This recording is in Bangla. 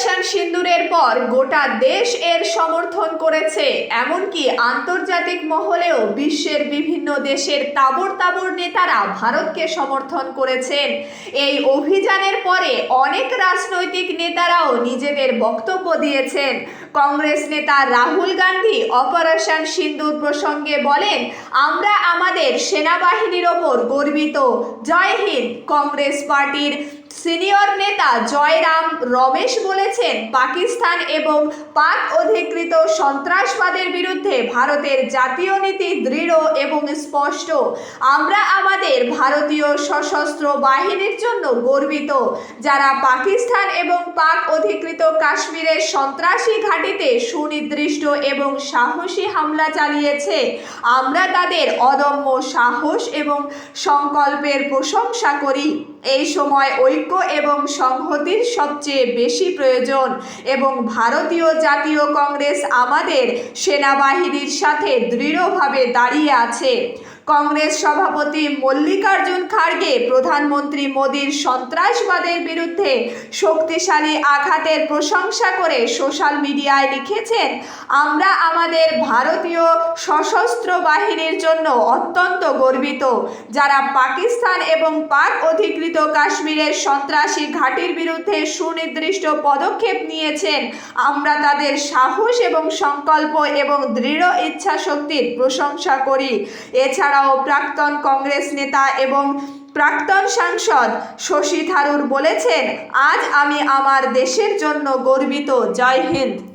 অপারেশন সিন্দুরের পর গোটা দেশ এর সমর্থন করেছে। এমনকি আন্তর্জাতিক মহলেও বিশ্বের বিভিন্ন দেশের তাবড় তাবর নেতারা ভারতকে সমর্থন করেছেন। এই অভিযানের পরে অনেক রাজনৈতিক নেতারাও নিজেদের বক্তব্য দিয়েছেন। কংগ্রেস নেতা রাহুল গান্ধী অপারেশন সিন্দুর প্রসঙ্গে বলেন, আমরা আমাদের সেনাবাহিনীর ওপর গর্বিত। জয় হিন্দ। কংগ্রেস পার্টির সিনিয়র নেতা জয়রাম রমেশ বলেছেন, পাকিস্তান এবং পাক অধিকৃত সন্ত্রাসবাদের বিরুদ্ধে ভারতের জাতীয় নীতি দৃঢ় স্পষ্ট। আমরা আমাদের ভারতীয় সশস্ত্র বাহিনীর জন্য গর্বিত, যারা পাকিস্তান এবং পাক অধিকৃত কাশ্মীরের সন্ত্রাসী ঘাঁটিতে সুনির্দিষ্ট এবং সাহসী হামলা চালিয়েছে। আমরা তাদের অদম্য সাহস এবং সংকল্পের প্রশংসা করি। এই সময় ঐক্য এবং সংহতির সবচেয়ে বেশি প্রয়োজন এবং ভারতীয় জাতীয় কংগ্রেস আমাদের সেনাবাহিনীর সাথে দৃঢ়ভাবে দাঁড়িয়ে আছে। কংগ্রেস সভাপতি মল্লিকার্জুন খাড়গে প্রধানমন্ত্রী মোদীর সন্ত্রাসবাদের বিরুদ্ধে শক্তিশালী আঘাতের প্রশংসা করে সোশ্যাল মিডিয়ায় লিখেছেন, আমরা আমাদের ভারতীয় সশস্ত্র বাহিনীর জন্য অত্যন্ত গর্বিত, যারা পাকিস্তান এবং পাক অধিকৃত কাশ্মীরের সন্ত্রাসী ঘাঁটির বিরুদ্ধে সুনির্দিষ্ট পদক্ষেপ নিয়েছেন। আমরা তাদের সাহস এবং সংকল্প এবং দৃঢ় ইচ্ছা শক্তির প্রশংসা করি। এছাড়াও প্রাক্তন কংগ্রেস নেতা এবং প্রাক্তন সাংসদ শশী থারুর বলেছেন, আজ আমি আমার দেশের জন্য গর্বিত। জয় হিন্দ।